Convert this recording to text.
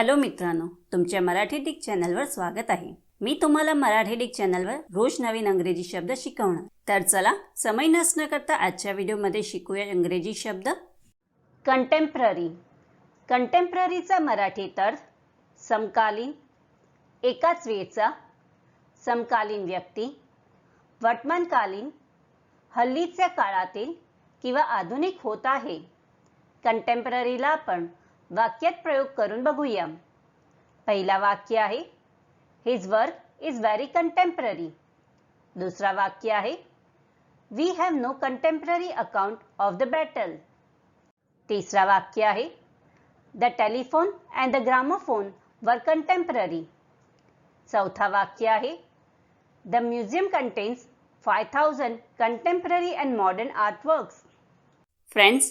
Hello मित्रांनो तुमच्या Marathi Dick चॅनलवर स्वागत आहे. मी तुम्हाला मराठी डिक चॅनलवर रोज नवीन अंग्रेजी शब्द शिकवणार. तर चला समय नसणं करता आजच्या व्हिडिओमध्ये शिकूया इंग्रजी शब्द. कंटेम्प्ररी कंटेम्प्ररीचा मराठीत अर्थ समकालीन एकाच वेळचा समकालीन व्यक्ती वर्तमानकालीन हल्लीच्या काळातील किंवा आधुनिक होत आहे. कंटेम्पररीला आपण वाक्यात प्रयोग करून बघूया. पहिला वाक्य आहे his work is very contemporary दुसरा वाक्य आहे we have no contemporary account of the battle तिसरा वाक्य आहे the telephone and the gramophone वर कंटेम्पररी चौथा वाक्य आहे the museum contains five thousand contemporary and modern artworks friends